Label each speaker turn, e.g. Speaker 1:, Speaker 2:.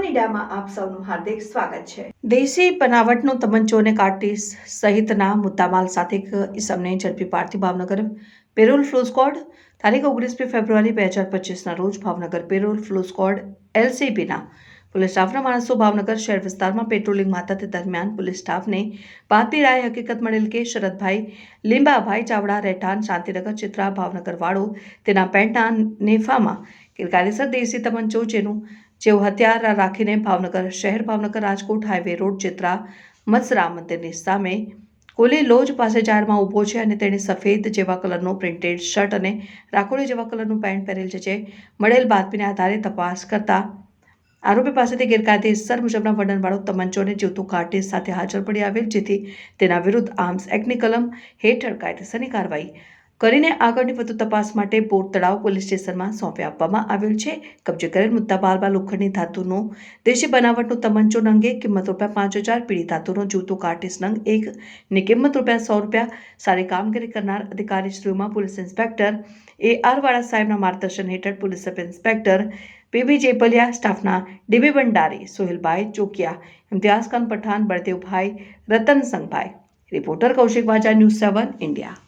Speaker 1: ઇન્ડિયામાં આપ સૌનું હાર્દિક સ્વાગત છે. દેશી બનાવટનો તમંચો અને સહિતના મુદ્દામાલ સાથે ઇસમને ઝડપી પાડતી ભાવનગર પેરોલ ફ્લો સ્કોડ તારીખ ઓગણીસમી ફેબ્રુઆરી બે હજાર પચીસના રોજ ભાવનગર પેરોલ ફ્લો સ્કોડ એલસીબીના પોલીસ સ્ટાફના માણસો ભાવનગર શહેર વિસ્તારમાં પેટ્રોલિંગમાં હતા તે દરમિયાન પોલીસ સ્ટાફને રાય હકીકત મળેલ કે શરદભાઈ, લીંબાભાઈ ચાવડા, રહેઠાણ, શાંતિનગર ચિત્રા, ભાવનગર વાળો તેના પેન્ટના નેફામાં ગેરકાયદેસર દેશી તમંચો જેનું જેઓ હથિયાર રાખીને ભાવનગર શહેર, ભાવનગર રાજકોટ હાઈવે રોડ ચિત્રા મત્સરા મંદિરની સામે કોલી લોજ પાસે જાહેરમાં ઊભો છે અને તેણે સફેદ જેવા કલરનો પ્રિન્ટેડ શર્ટ અને રાખોડી જેવા કલરનું પેન્ટ પહેરેલ છે, જે મળેલ બાતમીને આધારે તપાસ કરતા આરોપી પાસેથી ગેરકાયદેસર મુજબના વર્ણનવાળો તમંચો અને જીવતું કાર્ટીસ સાથે હાજર પડી આવેલ, જેથી તેના વિરુદ્ધ આર્મ્સ એક્ટની કલમ હેઠળ કાયદેસરની કાર્યવાહી કરીને આગળની વધુ તપાસ માટે બોટ તળાવ પોલીસ સ્ટેશનમાં સોંપી આપવામાં આવેલ છે. કબજે કરેલ મુદ્દા બારમાં લોખંડની ધાતુનો, દેશી બનાવટનો તમંચો નંગે કિંમત રૂપિયા પાંચ હજાર, પીળી ધાતુનો જૂતો કાર્ટિસ નંગ એક, ની કિંમત રૂપિયા સો રૂપિયા સારી કામગીરી કરનાર અધિકારી શ્રીઓમાં police inspector A R Vala સાહેબના માર્ગદર્શન હેઠળ police sub inspector PB Jepaliya સ્ટાફના DB Bhandari, Sohelbhai Chokiya, Imtiyaz Khan Pathan, Baldevbhai Ratan Sanghbhai reporter Kaushik Vaja, news seven, India.